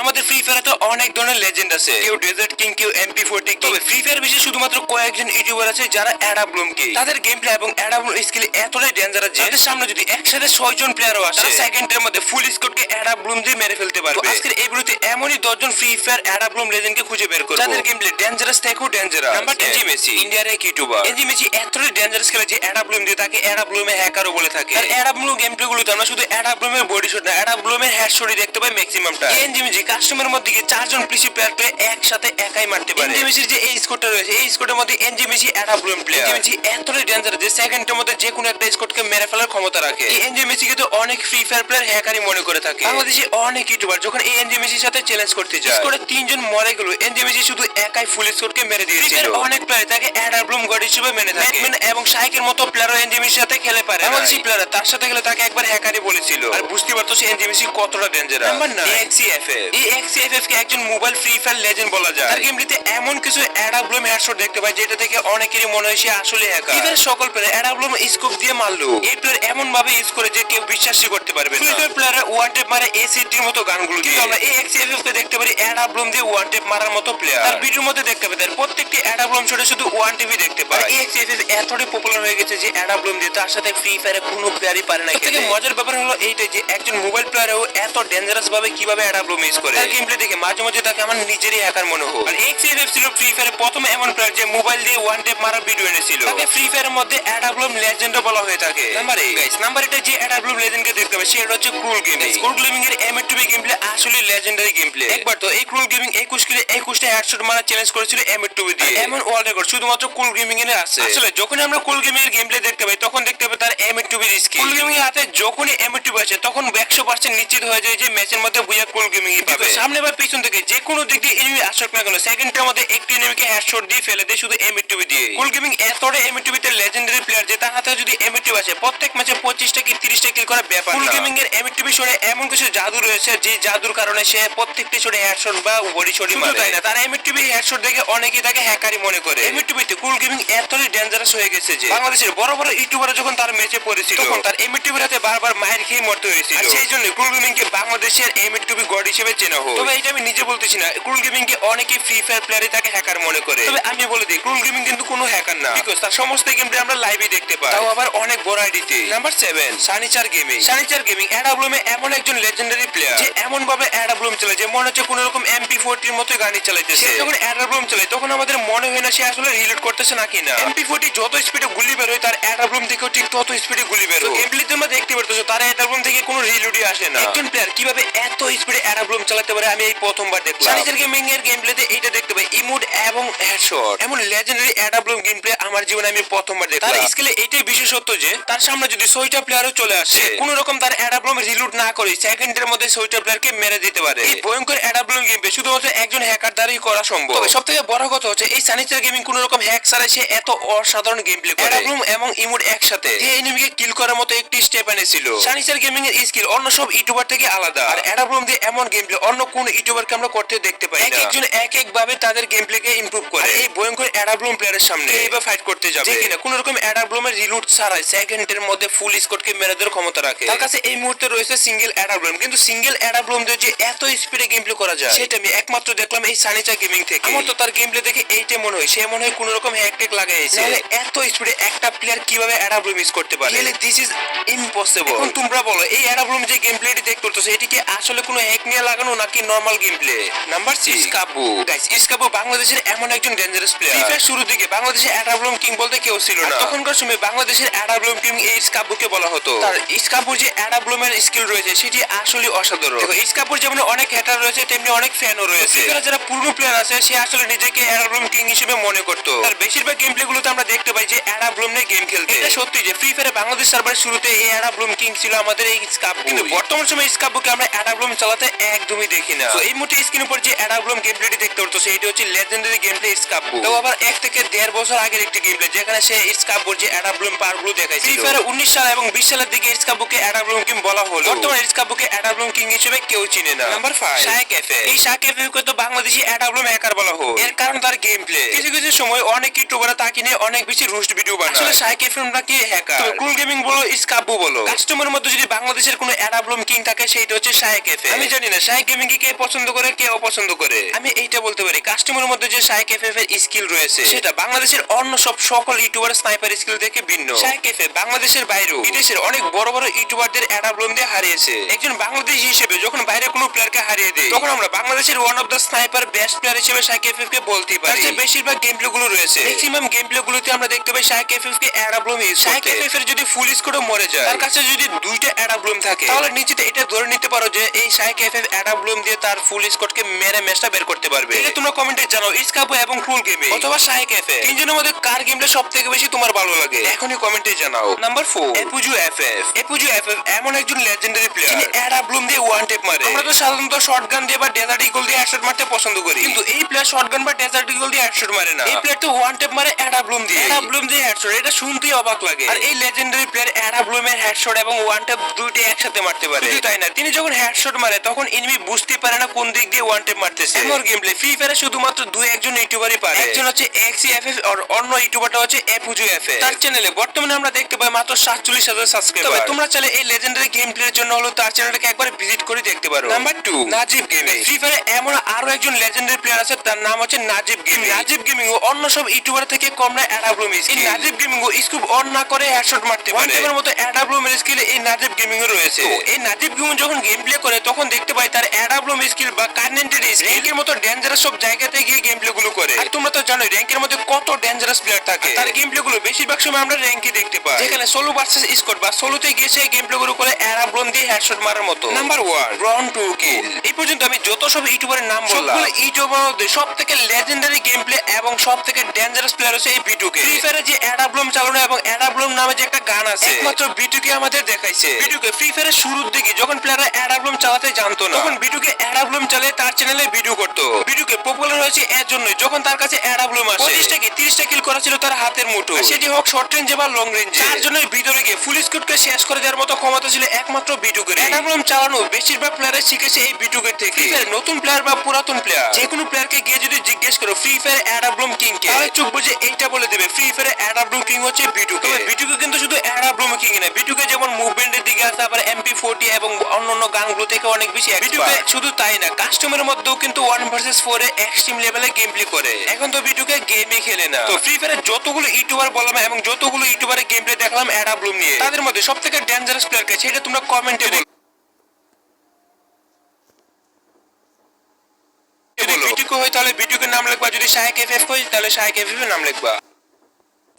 আমাদের ফ্রি ফায়ারে তো অনেক ধরনের লেজেন্ড আছে। কেউ ডেজার্ট কিং কেউ এমপি ফোরটি তবে ফ্রি ফায়ার বিষয়ে শুধুমাত্র কয়েকজন ইউটিউবার আছে যারা অ্যাডাব্লুম কে তাদের গেম প্লে এবং অ্যাডাব্লুম স্কিল এতটাই ডেঞ্জারাস যে তাদের সামনে যদি একসাথে ছয় জন প্লেয়ারও আসে সেকেন্ডের মধ্যে ফুল স্কোর কে অ্যাডাব্লুম দিয়ে মেরে ফেলতে পারবে। আজকের এই ভিডিওতে এমনই দশজন ফ্রি ফায়ার অ্যাডাব্লুম লেজেন্ড কে খুঁজে বের করব। যাদের গেম প্লে ডেঞ্জারাস থেকেও ডেঞ্জারাস নাম্বার এনজি মেসি ইন্ডিয়ার এক ইউটিউবার এনজি মেসি এতটাই ডেঞ্জারাস খেলে যে অ্যাডাব্লুম দিয়ে তাকে অ্যাডাব্লুমে হ্যাকারও বলে থাকে। আর অ্যাডাব্লুম গেম প্লে গুলোতে আমরা শুধু অ্যাডাব্লুমের বডি শট না অ্যাডাব্লুমের হেড শটই দেখতে পাই ম্যাক্সিমামটা এনজি মেসি কাস্টমারের মধ্যে গিয়ে চারজন পিসি প্লেয়ারকে একসাথে একাই মারতে পারে। এনজি যে এই স্কোরটা রয়েছে এই স্কোরের মধ্যে NG Messi AWM player NG এতটাই ডেঞ্জারাস যে সেকেন্ডের মধ্যে যে কোনো একটা স্কোরকে মেরে ফেলার ক্ষমতা রাখে। এই এনজি মেসিকে তো অনেক ফ্রি ফায়ার প্লেয়ার হ্যাকারই মনে করে থাকে। বাংলাদেশে অনেক ইউটিউবার যখন এই এনজি সাথে চ্যালেঞ্জ করতে যায় স্কোরে তিনজন মরে গেল এনজি শুধু একাই ফুল স্কোরকে মেরে দিয়েছিল। অনেক প্লেয়ার তাকে অ্যাডাব্লুম গড হিসেবে মেনে থাকে। এবং শাইকের মতো প্লেয়ারও এনজি মেসির সাথে খেলে পারে বাংলাদেশি প্লেয়ার তার সাথে গেলে তাকে একবার হ্যাকারই বলেছিল। আর বুঝতে পারতো সে এনজি মেসি কতটা ডেঞ্জারাস নাম্বার 9 এক্সিএফএফ এই এক্সিএফএফ কে একজন মোবাইল ফ্রি ফায়ার লেজেন্ড বলা যায়। তার গেমটিতে এমন কিছু অ্যাডাব্লুম হেডশট দেখতে পাই যেটা থেকে অনেকেরই মনে হয় সে আসলে হ্যাকার সকল প্লেয়ার অ্যাডাব্লুম স্কোপ দিয়ে মারলো। এই প্লেয়ার এমন ভাবে ইউজ করে যে কেউ বিশ্বাসই করতে পারবে না। ফ্রি ফায়ার ওয়ান মারে এসিটির মতো গানগুলো কিন্তু আমরা এই এক্সিএফএফ কে দেখতে পারি অ্যাডাব্লুম দিয়ে ওয়ান মারার মতো প্লেয়ার তার ভিডিওর মধ্যে দেখতে পাই তার প্রত্যেকটি অ্যাডাব্লুম শটে শুধু ওয়ান টিভি দেখতে পাই। এই এক্সিএফএফ এতটাই পপুলার হয়ে গেছে যে অ্যাডাব্লুম দিয়ে তার সাথে ফ্রি ফায়ারে কোনো প্লেয়ারই পারে না মজার ব্যাপার হলো এইটাই যে একজন মোবাইল প্লেয়ারও এত ডেঞ্জারাস ভাবে কীভাবে অ্যাডাব্লুম ইউজ করে। তার গেম দেখে মাঝে মাঝে তাকে আমার নিজেরই হ্যাকার মনে হয়। আর এক্সিএফএফ ছিল ফ্রি ফায়ারে প্রথম এমন প্লেয়ার যে মোবাইল দিয়ে ওয়ান টেপ মারার ভিডিও এনেছিল। তাকে ফ্রি ফায়ারের মধ্যে অ্যাডাব্লুম লেজেন্ড বলা হয়ে থাকে। নাম্বার 8 গাইস নাম্বার 8 যে অ্যাডাব্লুম লেজেন্ড কে দেখতে হবে সেটা হচ্ছে ক্রুল গেমিং ক্রুল গেমিং এর M two B game play আসলে লেজেন্ডারি গেম প্লে একবার তো এই ক্রুল গেমিং 21 কিলো 21 টা হেডশট মারা চ্যালেঞ্জ করেছিল এম টু বি দিয়ে। এমন ওয়ার্ল্ড রেকর্ড শুধুমাত্র কুল গেমিং এর আছে। আসলে যখন আমরা কুল গেমিং এর গেম প্লে দেখতে পাই তখন দেখতে পাই তার M two B skill cool gaming এর হাতে যখনই এম টু বি আছে তখন 100% নিশ্চিত হয়ে যায় যে ম্যাচের মধ্যে বুয়া কুল গেমিং পাবে সামনে বা পিছন থেকে যে কোনো দিক দিয়ে এনিমি আসুক না কেন সেকেন্ডের মধ্যে একটি এনিমিকে হেডশট দিয়ে ফেলে দেয় শুধু এম টু বি দিয়ে কুল গেমিং এতটাই এম টু তে লেজেন্ডারি প্লেয়ার যে তার হাতে যদি এম টু আছে প্রত্যেক ম্যাচে 25টা কি 30টা কিল করা ব্যাপার কুল গেমিং এর এম টু বি এমন কিছু জাদু রয়েছে যে জাদুর কারণে সে প্রত্যেকটি শটে হেডশট বা বডি শটই মারে। তাই না তার এম টু বি হেডশট দেখে অনেকেই তাকে হ্যাকারি মনে করে। এম টু বিতে কুল গেমিং এতটাই ডেঞ্জারাস হয়ে গেছে যে বাংলাদেশের বড় বড় ইউটিউবাররা যখন তার ম্যাচে পড়েছিল তখন তার এম টু হাতে বারবার মায়ের খেয়ে মরতে হয়েছিল। আর সেই জন্য কুল গেমিং কে বাংলাদেশের এম টু বি গড হিসেবে চেনা হয়। তবে এটা আমি নিজে বলতেছি না। কুল গেমিং কে অনেকেই ফ্রি ফায়ার প্লেয়ারই তাকে হ্যাকার মনে করে। তবে আমি বলে দিই কুল গেমিং কিন্তু কোনো হ্যাকার না। বিকজ তার সমস্ত গেম প্লে আমরা লাইভে দেখতে পাই। তাও আবার অনেক বড় আইডিতে number 7 Sanichar gaming Sanichar gaming অ্যাডাব্লুমে এমন একজন লেজেন্ডারি প্লেয়ার যে এমন ভাবে অ্যাডাব্লুম চালায় যে মনে হচ্ছে কোন রকম এমপি ফোরটির মতো গাড়ি চালাইতেছে। যখন অ্যাডাব্লুম চালায় তখন আমাদের মনে হয় না সে আসলে রিলোড করতেছে নাকি না। এমপি ফোরটি যত স্পিডে গুলি বের হয় তার অ্যাডাব্লুম থেকেও ঠিক তত স্পিডে গুলি বের হয় গেমপ্লে তোমরা দেখতে পারতেছো তার অ্যাডাব্লুম থেকে কোনো রিলোডই আসে না। একজন প্লেয়ার কীভাবে এত স্পিডে অ্যাডাব্লুম চালাতে পারে আমি এই প্রথমবার দেখলাম। সানিচার গেমিং এর গেমপ্লেতে এইটা দেখতে পাই ইমোট এবং হেডশট এমন লেজেন্ডারি অ্যাডাব্লুম গেমপ্লে আমার জীবনে আমি প্রথমবার দেখলাম। তার স্কিলে এটাই বিশেষত্ব যে তার সামনে যদি ছয়টা প্লেয়ারও চলে আসে কোন রকম তার অ্যাডাব্লুম রিলুট না করে সেকেন্ডের মধ্যে ছয়টা প্লেয়ারকে মেরে দিতে পারে। এই ভয়ঙ্কর অ্যাডাব্লুম গেমপ্লে শুধুমাত্র একজন হ্যাকার দ্বারাই করা সম্ভব। তবে সবথেকে বড় কথা হচ্ছে এই সানিচার গেমিং কোন রকম হ্যাক ছাড়া সে এত অসাধারণ গেমপ্লে করে। অ্যাডাব্লুম এবং ইমোট একসাথে। যে এনিমিকে কিল করার মতো একটি স্টেপ এনেছিল। সানিচার গেমিং এর স্কিল অন্য সব ইউটিউবার থেকে আলাদা। আর অ্যাডাব্লুম দিয়ে এমন গেমপ্লে অন্য কোন ইউটিউবারকে আমরা করতে দেখতে পাই না। একজন এক এক ভাবে তাদের গেমপ্লেকে ইমপ্রুভ করে। এই ভয়ঙ্কর অ্যাডাব্লুম প্লেয়ারের সামনে। এইবার ফাইট করতে যাবে? যে কিনা কোন রকম অ্যাডাব্লুমের রিলুট ছাড়াই সেকেন্ডের মধ্যে ফুল স্কোরকে মেরে দেওয়ার ক্ষমতা রাখে। তার কাছে এই মুহূর্তে রয়েছে সিঙ্গেল অ্যাডাব্লুম কিন্তু সিঙ্গেল অ্যাডাব্লুম দিয়ে যে এত স্পিডে গেমপ্লে করা যায় সেটা আমি একমাত্র দেখলাম এই সানিচা গেমিং থেকে। আমার তো তার গেমপ্লে দেখে এইটাই মনে হয়। সে মনে হয় কোন রকম হ্যাক টেক লাগাইছে। এত স্পিডে একটা প্লেয়ার কীভাবে অ্যাডাব্লুম ইউজ করতে পারে? রিয়েলি দিস ইজ ইম্পসিবল তোমরা বলো এই অ্যাডাব্লুম যে গেম গেমপ্লেটি দেখতে করতেছে এটি কি আসলে কোনো হ্যাক নিয়ে লাগানো নাকি নরমাল গেমপ্লে নাম্বার 6 ইসকাবু। গাইস ইসকাবু বাংলাদেশের এমন একজন ডেঞ্জারাস প্লেয়ার ফিফা শুরু দিকে বাংলাদেশে অ্যাডাব্লুম কিং বলতে কেউ ছিল না। তখনকার সময় বাংলাদেশের অ্যাডাব্লুম কিং এই ইসকাবুকে বলা হতো। তার ইসকাবুর যে অ্যাডাব্লুমের স্কিল রয়েছে সেটি আসলে অসাধারণ। দেখো ইসকাবুর যেমন অনেক হ্যাটার রয়েছে তেমনি অনেক ফ্যানও রয়েছে। যারা পুরনো প্লেয়ার আছে সে আসলে নিজেকে অ্যাডাব্লুম কিং হিসেবে মনে করতো। তার বেশিরভাগ গেম প্লে গুলোতে আমরা দেখতে পাই যে অ্যাডাব্লুম নিয়ে গেম খেলতে। এটা সত্যি যে ফ্রি ফায়ারে বাংলাদেশ সার্ভারের শুরুতে এই অ্যাডাব্লুম কিং ছিল আমাদের এই স্কাপ কিন্তু বর্তমান সময়ে স্কাপকে আমরা অ্যাডাব্লুম চালাতে একদমই দেখি না। তো এই মুহূর্তে স্ক্রিন উপর যে অ্যাডাব্লুম গেম প্লেটি দেখতে পারতো সেটি হচ্ছে লেজেন্ডারি গেম প্লে স্কাপ তো আবার এক থেকে দেড় বছর আগের একটি গেম প্লে যেখানে সে স্কাপ যে অ্যাডাব্লুম পারগুলো দেখাইছিল। ফ্রি ফায়ারে উনিশ সাল এবং বিশ সালের দিকে স্কাপকে অ্যাডাব্লুম কিং বলা হলো। বর্তমানে স্কাপকে অ্যাডাব্লুম কিং হিসেবে কেউ চিনে না। নাম্বার ফাইভ শাহ ক্যাফে এই শাহ ক্যাফে কে তো বাংলাদেশি অ্যাডাবলম হ্যাকার বলা হয়। এর কারণ তার গেম প্লে কিছু কিছু সময় অনেক ইউটিউবাররা তাকে নিয়ে অনেক বেশি রোস্ট ভিডিও বানায়। আসলে সাইক এফএম নাকি হ্যাকার তো কুল গেমিং বলো স্কাবু বলো। কাস্টমার মধ্যে যদি বাংলাদেশের কোনো অ্যাডাবলম কিং থাকে সেইটা হচ্ছে শাহ এফ আমি জানি না শায়েক গেমিং কে পছন্দ করে, কে অপছন্দ করে? আমি এইটা বলতে পারি। কাস্টমারের মধ্যে যে শায়েক এফ এর স্কিল রয়েছে, সেটা বাংলাদেশের অন্য সব সকল ইউটিউবার স্নাইপার স্কিল থেকে ভিন্ন। শায়েক এফ বাংলাদেশের বাইরেও বিদেশের অনেক বড় বড় ইউটিউবারদের অ্যাডাবলম দিয়ে হারিয়েছে। একজন বাংলাদেশি হিসেবে যখন বাইরে কোনো প্লেয়ারকে হারিয়ে দেয়, তখন আমরা বাংলাদেশের one of the sniper best player হিসেবে শায়েক এফ কে বলতেই পারি। বেশিরভাগ গেম প্লে গুলো রয়েছে। ম্যাক্সিমাম গেম প্লে গুলোতে আমরা দেখতে পাই শায়েক এফ কে অ্যাডাবলম ইউজ শায়েক এফ এর যদি ফুল স্কোরে মরে যায়, তার কাছে যদি দুইটা অ্যাডাবলম থাকে, তাহলে নিশ্চিত এটা ধরে নিতে পারো যে এই শায়েক এফ এফ অ্যাডাবলম দিয়ে তার ফুল স্কোরকে মেরে ম্যাচটা বের করতে পারবে। এটা তোমরা কমেন্টে জানাও ইসকাপো এবং ফুল গেমে অথবা শায়েক এফ এফ তিনজনের মধ্যে কার গেমটা সব থেকে বেশি তোমার ভালো লাগে? এখনই কমেন্টে জানাও। নাম্বার ফোর এপুজু এফ এফ এপুজু এফ এফ এমন একজন লেজেন্ডারি প্লেয়ার যিনি অ্যাডাবলম দিয়ে ওয়ান টেপ মারে। আমরা তো সাধারণত শর্টগান দিয়ে বা ডেজার্ট ইগল দিয়ে হেডশট মারতে পছন্দ করি। কিন্তু এই প্লেয়ার শর্টগান বা ডেজার্ট ইগল দিয়ে হেডশট মারে না। এই প্লেয়ার তো ওয়ান টেপ মারে অ্যাডাবলম দিয়ে। এরা ব্লুম দিয়ে হেডশট এটা শুনতেই অবাক লাগে। আর এই লেজেন্ডারি প্লেয়ার অ্যাডাবলমের হেডশট এবং ওয়ান টেপ দুইটাই একসাথে মারতে পারে। তাই না তিনি যখন হেডশট মারে তখন এনিমি বুঝতে পারে না কোন দিক দিয়ে ওয়ান টেপ মারতেছে। এমন গেম প্লে ফ্রি ফায়ারে শুধুমাত্র দুই একজন ইউটিউবারই পারে। একজন হচ্ছে এক্সি এফএফ আর অন্য ইউটিউবারটা হচ্ছে এফুজু এফএফ তার চ্যানেলে বর্তমানে আমরা দেখতে পাই মাত্র 47000 সাবস্ক্রাইবার তবে তোমরা চাইলে এই লেজেন্ডারি গেম প্লের জন্য হলো তার চ্যানেলটাকে একবার ভিজিট করে দেখতে পারো। নাম্বার 2 নাজিব গেমিং ফ্রি ফায়ারে এমন আরও একজন লেজেন্ডারি প্লেয়ার আছে তার নাম হচ্ছে নাজিব গেমিং নাজিব গেমিং ও অন্য সব ইউটিউবার থেকে কম না অ্যাডাব্লুম এই নাজিব গেমিং ও স্কুপ অন না করে হেডশট মারতে পারে। মতো অ্যাডাব্লুম স্কিল এই নাজিব গেমিং এর রয়েছে। তো এই নাজিব গেমিং যখন গেম প্লে করে তখন দেখতে পাই তার অ্যাডাব্লুম স্কিল বা কার্নেন্টেড র্যাঙ্কের মতো ডেঞ্জারাস সব জায়গাতে গিয়ে গেম প্লে গুলো করে। আর তোমরা তো জানোই র্যাঙ্কের মধ্যে কত ডেঞ্জারাস প্লেয়ার থাকে। তার গেম প্লে গুলো বেশিরভাগ সময় আমরা র্যাঙ্কে দেখতে পাই। যেখানে সোলো ভার্সেস স্কোয়াড বা সোলোতে গিয়ে সেই গেম প্লে গুলো করে অ্যাডাব্লুম দিয়ে হেডশট মারার মতো। নাম্বার 1 ব্রন টু কিল এই পর্যন্ত আমি যত সব ইউটিউবারের নাম বললাম সবগুলো ইউটিউবার মধ্যে সব থেকে লেজেন্ডারি গেম প্লে এবং সব থেকে ডেঞ্জারাস প্লেয়ার হচ্ছে এই বিটুকে ফ্রি ফায়ারে যে অ্যাডাব্লুম চালানো এবং অ্যাডাব্লুম নামে যে একটা গান আছে একমাত্র বিটুকে আমাদের দেখাইছে। বিটুকে ফ্রি ফায়ারের শুরুর দিকে যখন প্লেয়াররা অ্যাডাব্লুম চালাতে জানতো না তখন বিটুকে অ্যাডাব্লুম চালিয়ে তার চ্যানেলে ভিডিও করতো। বিটুকে পপুলার হয়েছে এর জন্যই। যখন তার কাছে অ্যাডাব্লুম আসে। পঁচিশটা কি? তিরিশটা কিল করা ছিল তার হাতের মুঠো। সেটি হোক শর্ট রেঞ্জে বা লং রেঞ্জে তার জন্য ভিতরে গিয়ে ফুল স্কুটকে শেষ করে দেওয়ার মতো ক্ষমতা ছিল একমাত্র বিটুকের অ্যাডাব্লুম চালানো বেশিরভাগ প্লেয়ারে শিখেছে এই বিটুকের থেকে। নতুন প্লেয়ার বা পুরাতন প্লেয়ার যে কোনো প্লেয়ারকে গিয়ে যদি জিজ্ঞেস করো ফ্রি ফায়ার অ্যাডাব্লুম কিং কে? তাহলে চুপ বুঝে এইটা বলে দেবে ফ্রি ফায়ার অ্যাডাব্লুম কিং হচ্ছে বিটুকে তবে বিটুকে কিন্তু শুধু অ্যাডাব্লুম কিং না বিটুকে যেমন মুভমেন্টের দিকে আছে আবার এমপি ফোর্টি এবং অন্যান্য গানগুলো থেকে অনেক বেশি শুধু তাই না কাস্টমারের মধ্যেও কিন্তু ওয়ান ভার্সেস ফোর এ এক্সট্রিম লেভেলে গেম প্লে করে। এখন তো বিটুকে গেমই খেলে না। তো ফ্রি ফায়ারের যতগুলো ইউটিউবার বললাম এবং যতগুলো ইউটিউবারের গেম প্লে দেখলাম অ্যাডাব্লুম নিয়ে তাদের মধ্যে সব থেকে ডেঞ্জারাস প্লেয়ার কে সেটা তোমরা কমেন্টে যদি হয় তাহলে বিটুকের নাম লিখবা যদি শাহেক এফ এফ হয় তাহলে শাহেক এফ এফ নাম লিখবা।